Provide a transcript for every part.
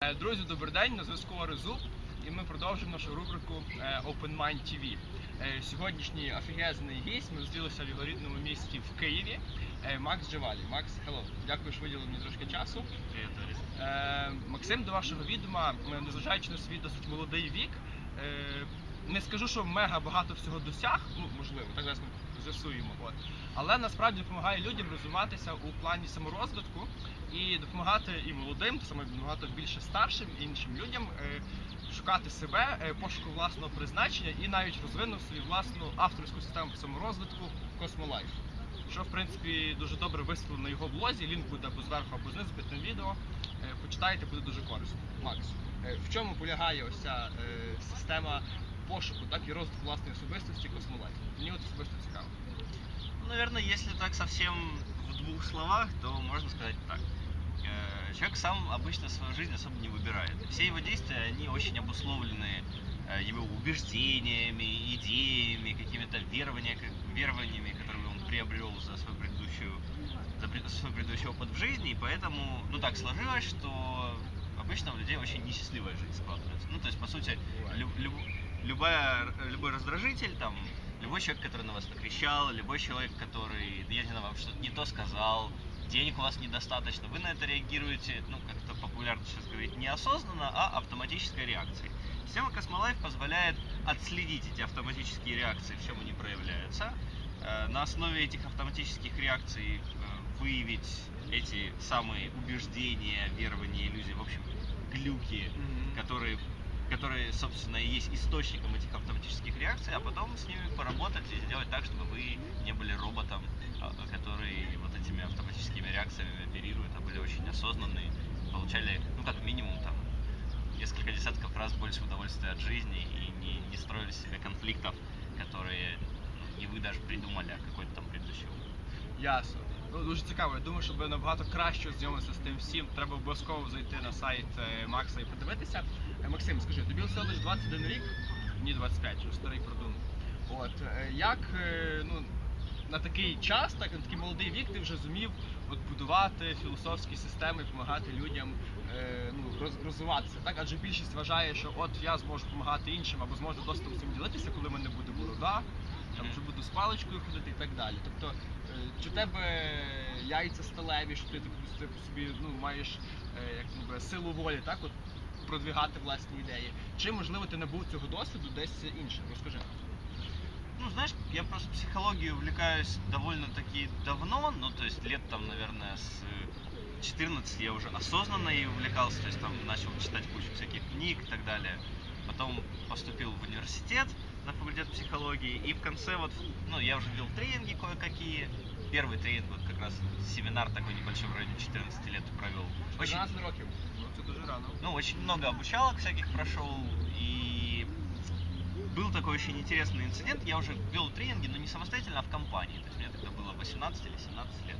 Е, Друзі, добрий день, на зв'язку Резуб, і ми продовжуємо нашу рубрику е, Open Mind TV. Е, Сьогоднішній офігезний гість. Ми зустрілися в його рідному місті в Києві. Макс Джевалі. Макс, hello. Дякую, що виділили мені трошки часу. Привіт, Максим, до вашого відома, незважаючи на свій досить молодий вік, не скажу, що мега багато всього досяг, ну можливо, так зараз ми з'ясуємо. От. Але насправді допомагає людям розвиватися у плані саморозвитку і допомагати і молодим, само допомагати більше старшим і іншим людям е, шукати себе, е, пошуку власного призначення і навіть розвинув свою власну авторську систему саморозвитку Космолайф. Що в принципі дуже добре висвітлено на його блозі. Лінк буде або зверху, або знизу під тим відео. Е, Почитайте, буде дуже корисно. Макс, в чому полягає ось ця система пошуку, так і розвитку власної особистості Космолайф? Мені от особисто цікаво. Ну, наверное, если так совсем в двух словах, то можно сказать так. Э, Человек сам обычно свою жизнь особо не выбирает. Все его действия, они очень обусловлены э, его убеждениями, идеями, какими-то верования- верованиями, которые он приобрел за свою предыдущую за пред- свой предыдущий опыт в жизни, и поэтому, ну так сложилось, что обычно у людей очень несчастливая жизнь складывается. Ну, то есть, по сути, лю- лю- любая, любой раздражитель, там, любой человек, который на вас накричал, любой человек, который, я не знаю, вам что-то не то сказал, денег у вас недостаточно, вы на это реагируете, ну, как это популярно сейчас говорить, неосознанно, а автоматической реакцией. Система Cosmolife позволяет отследить эти автоматические реакции, в чем они проявляются, э, на основе этих автоматических реакций э, выявить эти самые убеждения, верования, иллюзии, в общем, глюки, которые, которые, собственно, и есть источником этих автоматических реакций, а потом с ними поработать и сделать так, чтобы вы не были роботом, а, который вот этими автоматическими реакциями оперирует, а были очень осознанные, получали, ну, как минимум, там, несколько десятков раз больше удовольствия от жизни и не, не строили себе конфликтов, которые ну, не вы даже придумали, а какой-то там предыдущий. Ясно. Ну, дуже цікаво. Я думаю, щоб набагато краще знайомитися з тим всім, треба обов'язково зайти на сайт е, Макса і подивитися. Е, Максим, скажи, тобі всього лише 21 рік? Ні, 25, що старий продум. От е, як ну, на такий час, так на такий молодий вік, ти вже зумів от, будувати філософські системи, допомагати людям е, ну, роз- розвиватися. Так? Адже більшість вважає, що от я зможу допомагати іншим або зможу досвідом цим ділитися, коли мене буде борода, там вже буду з паличкою ходити і так далі. Тобто, е, чи тебе яйця сталеві, що ти типу, типу, собі ну, маєш е, як ніби, силу волі, так, от, продвигати власні ідеї. Чи можливо ти набув цього досвіду десь інше? Розкажи. Ну, знаешь, я просто психологией увлекаюсь довольно-таки давно, ну, то есть лет там, с э, 14 я уже осознанно и увлекался, то есть там начал читать кучу всяких книг и так далее. Потом поступил в университет на факультет психологии, и в конце вот, ну, я уже вел тренинги кое-какие. Первый тренинг, вот как раз семинар такой небольшой, в районе 14 лет провел. Очень 13 років. Ну ну, очень много обучалок всяких прошел, и был такой очень интересный инцидент. Я уже вел тренинги, но не самостоятельно, а в компании. То есть мне тогда было 18 или 17 лет.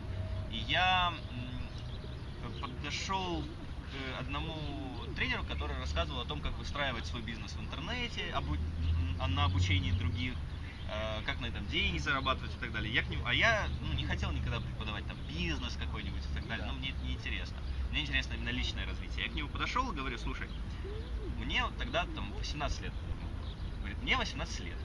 И я подошел к одному тренеру, который рассказывал о том, как выстраивать свой бизнес в интернете, обу- на обучении других, э, как на этом деньги зарабатывать и так далее. Я к нему, а я ну, не хотел никогда преподавать там бизнес какой-нибудь и так далее, Да. но мне это не интересно. Мне интересно именно личное развитие. Я к нему подошел и говорю, слушай, мне тогда там 18 лет. Говорит, мне 18 лет.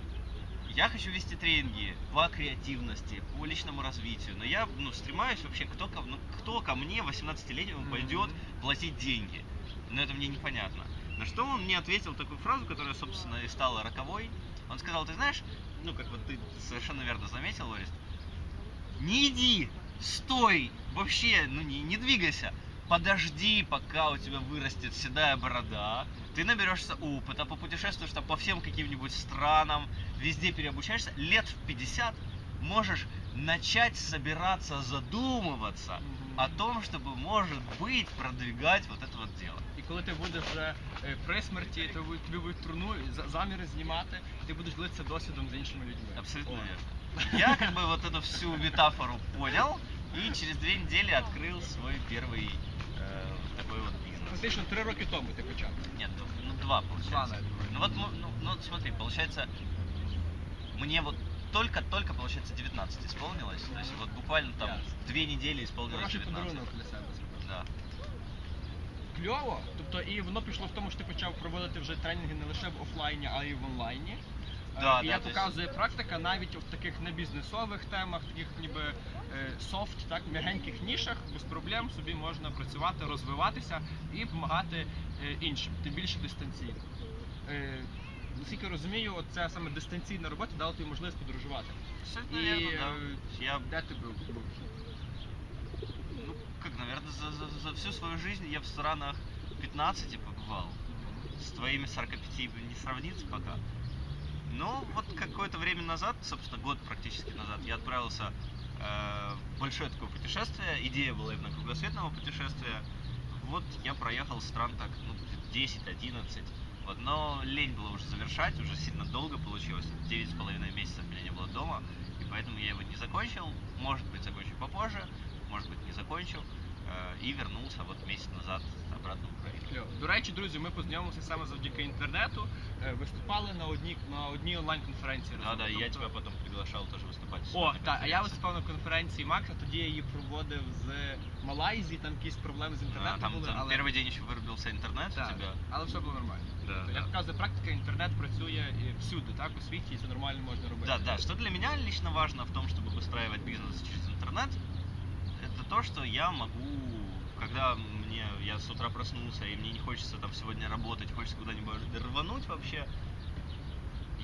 Я хочу вести тренинги по креативности, по личному развитию, но я ну, стремаюсь вообще, кто ко, ну, кто ко мне 18-летнему Мгм. пойдет платить деньги. Но это мне непонятно. На что он мне ответил такую фразу, которая, собственно, и стала роковой. Он сказал, ты знаешь, ну, как вот ты совершенно верно заметил, Лорис, не иди, стой, вообще, ну, не, не двигайся. Подожди, пока у тебя вырастет седая борода, ты наберешься опыта, попутешествуешь там по всем каким-нибудь странам, везде переобучаешься, лет в 50 можешь начать собираться, задумываться о том, чтобы, может быть, продвигать вот это вот дело. І коли ти будеш вже е, при смерті, то ви- тобі будуть труну за- заміри знімати, і ти будеш ділитися досвідом з іншими людьми. Абсолютно О. верно. Я как бы вот эту всю метафору понял и через две недели открыл свой первый э, такой вот бизнес. Фактично три роки тому ти почав. Нет, ну, ну, два получается. наверное. Ну вот, ну, ну, ну, вот смотри, получается, мне вот только-только, получается, 19 исполнилось. То есть вот буквально там две недели исполнилось Хороший 19. подарунок для себе зробив. Да. кльово. Тобто, і воно пішло в тому, що ти почав проводити вже тренінги не лише в офлайні, а й в онлайні. Е, Да, і да, як то есть- показує практика, навіть в таких небізнесових темах, таких ніби е, софт, так, м'ягеньких нішах, без проблем собі можна працювати, розвиватися і допомагати е, іншим, тим більше дистанційно. Е, Наскільки розумію, от це саме дистанційна робота дала тобі можливість подорожувати. Абсолютно И, верно, да. э, Я, Де ти був? був? ну, как, наверное, за, за, за всю свою жизнь я в странах 15 побывал. С твоими 45 не сравнится пока. Но вот какое-то время назад, собственно, год практически назад, я отправился э, в большое такое путешествие. Идея была именно кругосветного путешествия. Вот я проехал стран так, ну, 10-11. Вот, но лень было уже завершать, уже сильно долго получилось. Девять с половиной месяцев меня не было дома, и поэтому я его не закончил. Может быть, закончу попозже, может быть, не закончу. Э, и вернулся вот месяц назад обратно в Украину. Кльово. До речі, друзі, ми познайомилися саме завдяки інтернету. Е, Виступали на одній на одній онлайн-конференції. Да, разом. да, и я Тобто- тебя потом приглашал тоже выступать. О, так, а я виступав на конференції Макса, тоді я її проводив з Малайзії, там якісь проблеми з інтернетом там, були, там але... первый день еще вырубился интернет Так, у тебя. але все було нормально. Да, Тобто, Як да. показує практика, інтернет працює і всюди, так, у світі, і це нормально можна робити. Да, да. Что для меня лично важно в том, чтобы выстраивать бизнес через интернет, это то, что я могу, когда мне я с утра проснулся и мне не хочется там сегодня работать, хочется куда-нибудь рвануть вообще,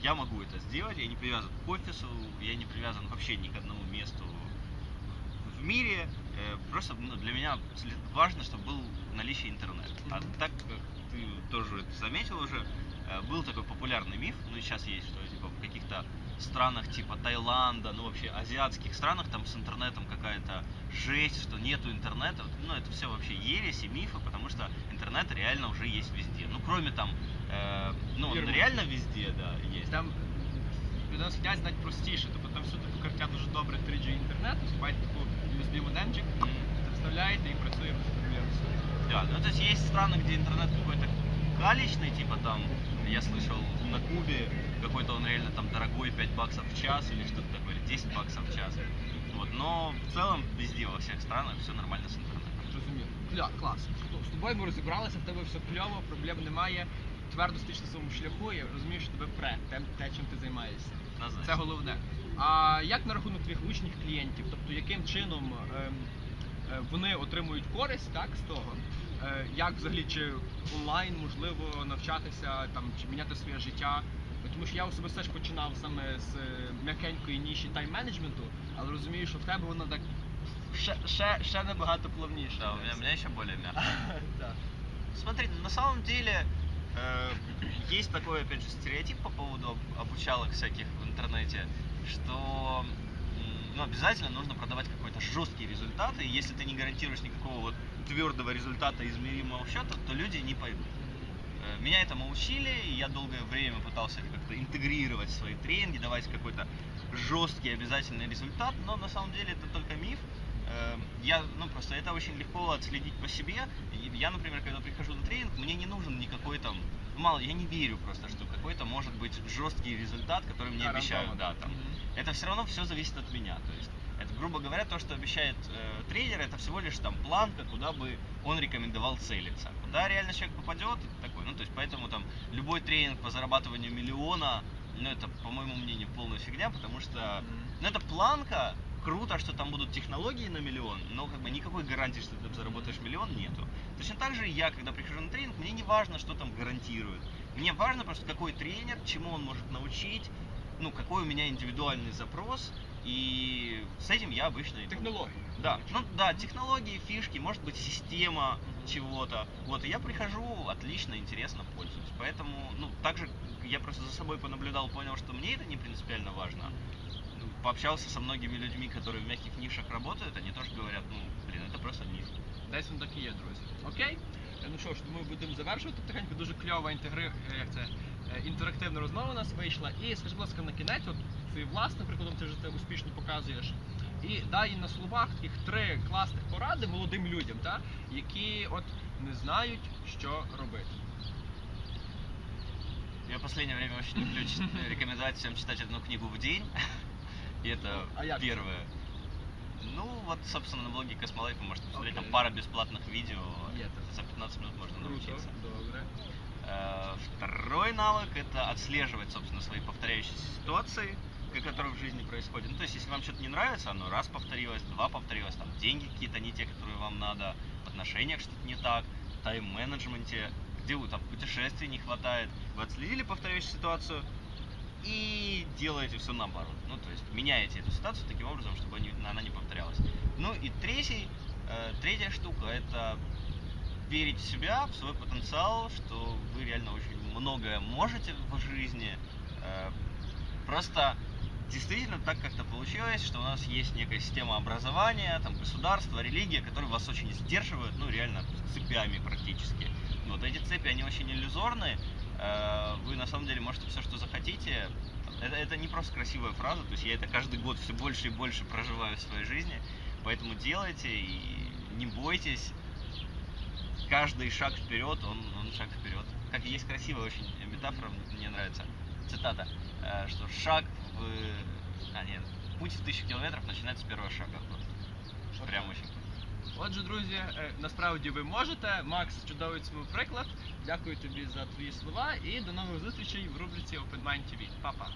я могу это сделать. Я не привязан к офису, я не привязан вообще ни к одному месту в мире. Э, Просто ну, для меня след- важно, чтобы был наличие интернета. А Мгм. так как ты тоже это заметил уже, э, был такой популярный миф, ну и сейчас есть, что типа в каких-то странах типа Таиланда, ну вообще азиатских странах там с интернетом какая-то жесть, что нету интернета. Вот, Ну это все вообще ересь и мифы, потому что интернет реально уже есть везде. Ну кроме там, э, ну он Фирма. реально везде, да, есть. Там від нас хотять знати простіше, тобто там всюди покриття дуже добре 3G інтернету, вступаєте таку USB модемчик, М. вставляєте і працює без проблем. Да, ну то есть есть страны, где интернет какой-то галечный, типа там, я слышал, на Кубе какой-то он реально там дорогой, 5 баксов в час или что-то такое, или 10 баксов в час. Вот, но в целом везде, во всех странах все нормально с интернетом. Зрозуміло. Кля, клас. Ну, З тобою ми розібралися, в тебе все кльово, проблем немає. Твердо стоїш на своєму шляху і розумієш, що тебе пре, те, те, чим ти займаєшся. Це Однозначно. головне. А як на рахунок твоїх учнів клієнтів? Тобто яким чином ем, е, вони отримують користь так, з того? Е, як взагалі чи онлайн можливо навчатися там чи міняти своє життя? Тому що я особисто теж починав саме з е, м'якенької ніші тайм-менеджменту, але розумію, що в тебе воно так ще, ще, ще набагато плавніше. Да, у меня, у меня еще более мягко. Так. Смотрите, на самом деле э, есть такой, опять же, стереотип по поводу об- обучалок всяких в интернете, что ну, обязательно нужно продавать какой-то жесткий результат, и если ты не гарантируешь никакого вот твердого результата измеримого счета, то люди не пойдут. Э, Меня этому учили, и я долгое время пытался как-то интегрировать в свои тренинги, давать какой-то жесткий обязательный результат, но на самом деле это только миф. Э, Я, ну, просто это очень легко отследить по себе. Я, например, когда прихожу на тренинг, мне не нужен никакой там, мало, я не верю просто, что какой-то может быть жесткий результат, который мне обещают, да, там. Мгм. Это все равно все зависит от меня, то есть это, грубо говоря, то, что обещает э, тренер, это всего лишь там планка, куда бы он рекомендовал целиться. Куда реально человек попадет, такой, ну, то есть поэтому там любой тренинг по зарабатыванию миллиона, ну, это, по моему мнению, полная фигня, потому что Мгм. ну, это планка, круто, что там будут технологии на миллион, но как бы никакой гарантии, что ты заработаешь миллион, нету. Точно так же я, когда прихожу на тренинг, мне не важно, что там гарантирует. Мне важно просто, какой тренер, чему он может научить, ну, какой у меня индивидуальный запрос, и с этим я обычно иду. Технології. Да, ну да, технологии, фишки, может быть, система чего-то. Вот, и я прихожу, отлично, интересно пользуюсь. Поэтому, ну, также я просто за собой понаблюдал, понял, что мне это не принципиально важно. Пообщался со многими людьми, которые в мягких нишах работают, они тоже говорят, ну, блин, это просто ниша. Десь він так і є, друзі. Окей? Е, Ну що ж, ми будемо завершувати потихеньку. Дуже кльова інтегри... е, як це, е, інтерактивна розмова у нас вийшла. І скажи, будь ласка, на кінець, от твоїм власним прикладом ти вже це успішно показуєш. І дай на словах таких три класних поради молодим людям, та, які от не знають, що робити. Я в последнее время очень люблю рекомендовать всем читать одну книгу в день. И это А я- первое. Ну, вот, собственно, на блоге Космолайф вы можете посмотреть, там Окей. пара бесплатных видео. Там. За 15 минут можно Круто, научиться. добре. Э, Второй навык это отслеживать, собственно, свои повторяющиеся ситуации, которые в жизни происходят. Ну, то есть, если вам что-то не нравится, оно раз повторилось, два повторилось, там деньги какие-то не те, которые вам надо, в отношениях что-то не так, в тайм-менеджменте, где вы там путешествий не хватает. Вы отследили повторяющуюся ситуацию и делаете все наоборот. Ну, то есть, меняете эту ситуацию таким образом, чтобы она не повторялась. Ну и третий, э, третья штука это верить в себя, в свой потенциал, что вы реально очень многое можете в жизни. Э, Просто действительно так как-то получилось, что у нас есть некая система образования, там государство, религия, которые вас очень сдерживают, ну реально цепями практически. Вот эти цепи, они очень иллюзорны. Э, Вы на самом деле можете все, что захотите. Это, это не просто красивая фраза, то есть я это каждый год все больше и больше проживаю в своей жизни. Поэтому делайте и не бойтесь. Каждый шаг вперед, он, он шаг вперед. Как есть красивая очень метафора, мне нравится. Цитата, э, что шаг в... А, нет, путь в тысячу километров начинается с первого шага. Вот. Прям очень. Отже, друзі, е, насправді ви можете. Макс чудовий цьому приклад. Дякую тобі за твої слова і до нових зустрічей в рубриці Open Mind TV. Па-па.